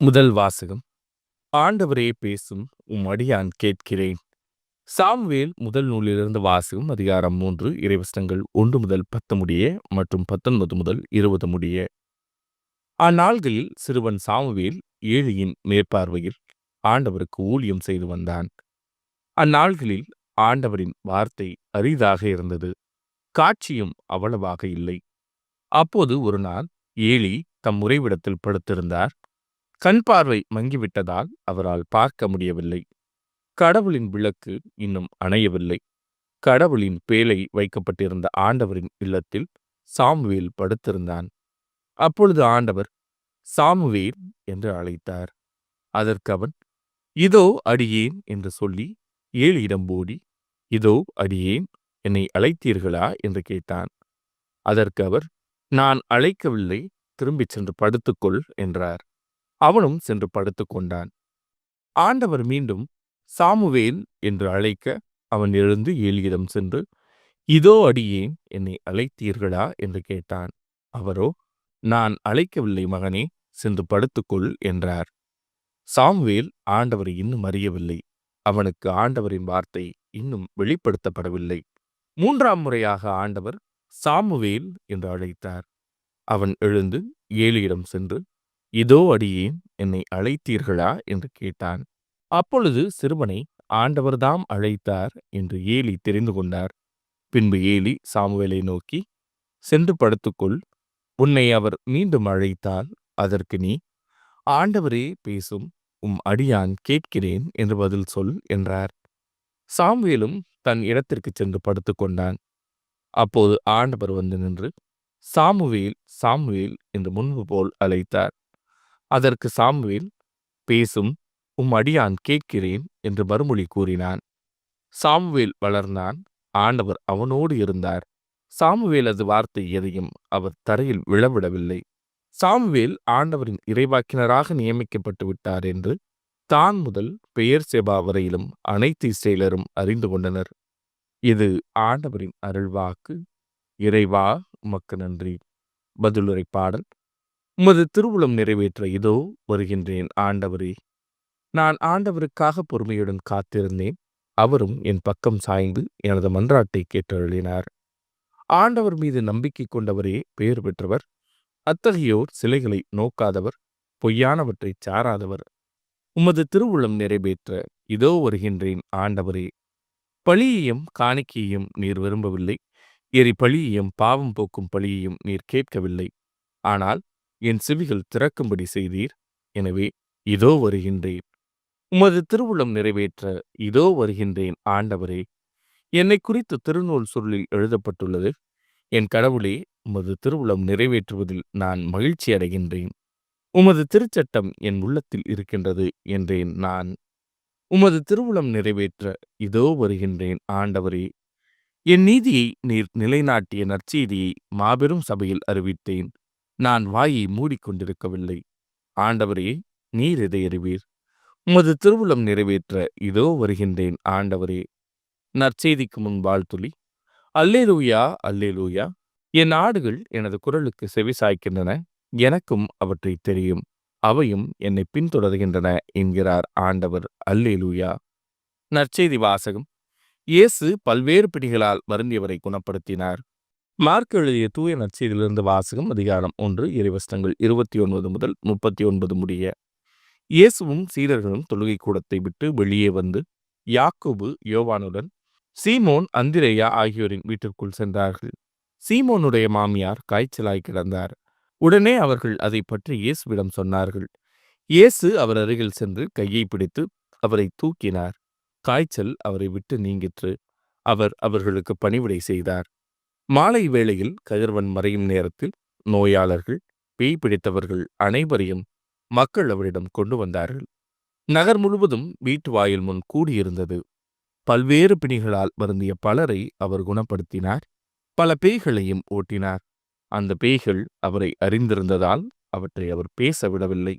முதல் வாசகம். ஆண்டவரே பேசும் உம் அடியான் கேட்கிறேன். சாம்வேல் முதல் நூலிலிருந்து வாசகம் அதிகாரம் மூன்று இறைவசனங்கள் ஒன்று முதல் பத்து முடிய மற்றும் பத்தொன்பது முதல் இருபது முடிய. அந்நாள்களில் சிறுவன் சாமுவேல் ஏழியின் மேற்பார்வையில் ஆண்டவருக்கு ஊழியம் செய்து வந்தான். அந்நாள்களில் ஆண்டவரின் வார்த்தை அரிதாக இருந்தது காட்சியும் அவ்வளவாக இல்லை. அப்போது ஒரு நாள் ஏழி தம் உறைவிடத்தில் படுத்திருந்தார். கண் பார்வை மங்கிவிட்டதால் அவரால் பார்க்க முடியவில்லை. கடவுளின் விளக்கு இன்னும் அணையவில்லை. கடவுளின் பேலை வைக்கப்பட்டிருந்த ஆண்டவரின் இல்லத்தில் சாமுவேல் படுத்திருந்தான். அப்பொழுது ஆண்டவர் சாமுவேல் என்று அழைத்தார். அதற்கு அவன் இதோ அடியேன் என்று சொல்லி ஏழியிடம் ஓடி இதோ அடியேன் என்னை அழைத்தீர்களா? என்று கேட்டான். அதற்கு அவர் நான் அழைக்கவில்லை திரும்பிச் சென்று படுத்துக்கொள் என்றார். அவனும் சென்று படுத்துக்கொண்டான் ஆண்டவர் மீண்டும் சாமுவேல் என்று அழைக்க அவன் எழுந்து ஏலியிடம் சென்று இதோ அடியேன் என்னை அழைத்தீர்களா? என்று கேட்டான். அவரோ நான் அழைக்கவில்லை மகனே சென்று படுத்துக்கொள் என்றார். சாமுவேல் ஆண்டவரை இன்னும் அறியவில்லை. அவனுக்கு ஆண்டவரின் வார்த்தை இன்னும் வெளிப்படுத்தப்படவில்லை. மூன்றாம் முறையாக ஆண்டவர் சாமுவேல் என்று அழைத்தார். அவன் எழுந்து ஏலியிடம் சென்று இதோ அடியேன் என்னை அழைத்தீர்களா? என்று கேட்டான். அப்பொழுது சிறுவனை ஆண்டவர்தாம் அழைத்தார் என்று ஏலி தெரிந்து கொண்டார். பின்பு ஏலி சாமுவேலை நோக்கி சென்று படுத்துக்கொள். உன்னை அவர் மீண்டும் அழைத்தால் அதற்கு நீ ஆண்டவரே பேசும் உம் அடியான் கேட்கிறேன் என்று பதில் சொல் என்றார். சாம்வேலும் தன் இடத்திற்கு சென்று படுத்துக்கொண்டான் அப்போது ஆண்டவர் வந்து நின்று சாமுவேல் சாமுவேல் என்று முன்பு போல் அழைத்தார். அதற்கு சாமுவேல் பேசும் உம் அடியான் கேட்கிறேன் என்று மறுமொழி கூறினான். சாமுவேல் வளர்ந்தான். ஆண்டவர் அவனோடு இருந்தார். சாமுவேலது வார்த்தை எதையும் அவர் தரையில் விழவிடவில்லை. சாமுவேல் ஆண்டவரின் இறைவாக்கினராக நியமிக்கப்பட்டு விட்டார் என்று தான் முதல் பெயர் செபா வரையிலும் அனைத்து இஸ்ரேலரும் அறிந்து கொண்டனர். இது ஆண்டவரின் அருள்வாக்கு. இறைவா உமக்கு நன்றி. பதிலுரை பாடல் உமது திருவுளம் நிறைவேற்ற இதோ வருகின்றேன் ஆண்டவரே. நான் ஆண்டவருக்காக பொறுமையுடன் காத்திருந்தேன் அவரும் என் பக்கம் சாய்ந்து எனது மன்றாட்டை கேட்டருளினார். ஆண்டவர் மீது நம்பிக்கை கொண்டவரே பெயர் பெற்றவர். அத்தகையோர் சிலைகளை நோக்காதவர் பொய்யானவற்றை சாராதவர். உமது திருவுளம் நிறைவேற்ற இதோ வருகின்றேன் ஆண்டவரே. பழியையும் காணிக்கையையும் நீர் விரும்பவில்லை. எரி பழியையும் பாவம் போக்கும் பழியையும் நீர் கேட்கவில்லை. ஆனால் என் செவிகள் திறக்கும்படி செய்தீர். எனவே இதோ வருகின்றேன். உமது திருவுளம் நிறைவேற்ற இதோ வருகின்றேன் ஆண்டவரே. என்னை குறித்து திருநூல் சுருளில் எழுதப்பட்டுள்ளது. என் கடவுளே உமது திருவுளம் நிறைவேற்றுவதில் நான் மகிழ்ச்சி அடைகின்றேன். உமது திருச்சட்டம் என் உள்ளத்தில் இருக்கின்றது என்றேன் நான். உமது திருவுளம் நிறைவேற்ற இதோ வருகின்றேன் ஆண்டவரே. என் நீதியை நீர் நிலைநாட்டிய நற்செய்தியை மாபெரும் சபையில் அறிவித்தேன். நான் வாயை மூடிக்கொண்டிருக்கவில்லை. ஆண்டவரே நீர் இதை அறிவீர்? உமது திருவுளம் நிறைவேற்ற இதோ வருகின்றேன் ஆண்டவரே. நற்செய்திக்கு முன் வாழ்த்துளி. அல்லே ஊயா அல்லே லூயா என் ஆடுகள் எனது குரலுக்கு செவி சாய்க்கின்றன எனக்கும் அவற்றை தெரியும். அவையும் என்னை பின்தொடர்கின்றன என்கிறார் ஆண்டவர் அல்லே லூயா நற்செய்தி வாசகம். இயேசு பல்வேறு பிடிகளால் வருந்தியவரை குணப்படுத்தினார். மார்க் எழுதிய தூய நற்செய்தியிலிருந்து வாசகம் அதிகாரம் ஒன்று இறைவசனங்கள் இருபத்தி ஒன்பது முதல் முப்பத்தி ஒன்பது முடிய. இயேசுவும் சீரர்களும் தொழுகை கூடத்தை விட்டு வெளியே வந்து யாக்கோபு யோவானுடன் சீமோன் அந்திரேயா ஆகியோரின் வீட்டிற்குள் சென்றார்கள். சீமோனுடைய மாமியார் காய்ச்சலாய் கிடந்தார். உடனே அவர்கள் அதை பற்றி இயேசுவிடம் சொன்னார்கள். இயேசு அவர் அருகில் சென்று கையை பிடித்து அவரை தூக்கினார். காய்ச்சல் அவரை விட்டு நீங்கிற்று. அவர் அவர்களுக்கு பணிவிடை செய்தார். மாலை வேளையில் கதிர்வன் மறையும் நேரத்தில் நோயாளர்கள் பேய் பிடித்தவர்கள் அனைவரையும் மக்கள் அவரிடம் கொண்டு வந்தார்கள். நகர் முழுவதும் வீட்டு வாயில் முன் கூடியிருந்தது. பல்வேறு பிணிகளால் வருந்திய பலரை அவர் குணப்படுத்தினார். பல பேய்களையும் ஓட்டினார். அந்த பேய்கள் அவரை அறிந்திருந்ததால் அவற்றை அவர் பேச விடவில்லை.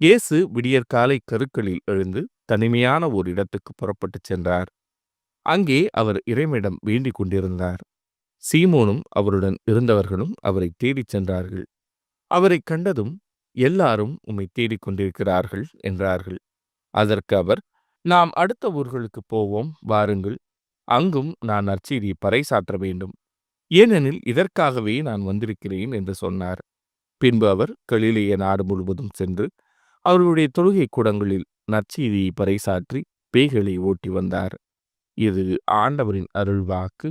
இயேசு விடியற்காலை கருக்களில் எழுந்து தனிமையான ஒரு இடத்துக்கு புறப்பட்டுச் சென்றார். அங்கே அவர் இறைமிடம் வேண்டிக் கொண்டிருந்தார். சீமோனும் அவருடன் இருந்தவர்களும் அவரை தேடிச் சென்றார்கள். அவரை கண்டதும் எல்லாரும் உம்மை தேடிக் கொண்டிருக்கிறார்கள் என்றார்கள். அதற்கு அவர் நாம் அடுத்த ஊர்களுக்கு போவோம் வாருங்கள். அங்கும் நான் நற்செய்தியை பறைசாற்ற வேண்டும். ஏனெனில் இதற்காகவே நான் வந்திருக்கிறேன் என்று சொன்னார். பின்பு அவர் கலிலேய நாடு முழுவதும் சென்று அவருடைய தொழுகை கூடங்களில் நற்செய்தியை பறைசாற்றி பேய்களை ஓட்டி வந்தார். இது ஆண்டவரின் அருள்வாக்கு.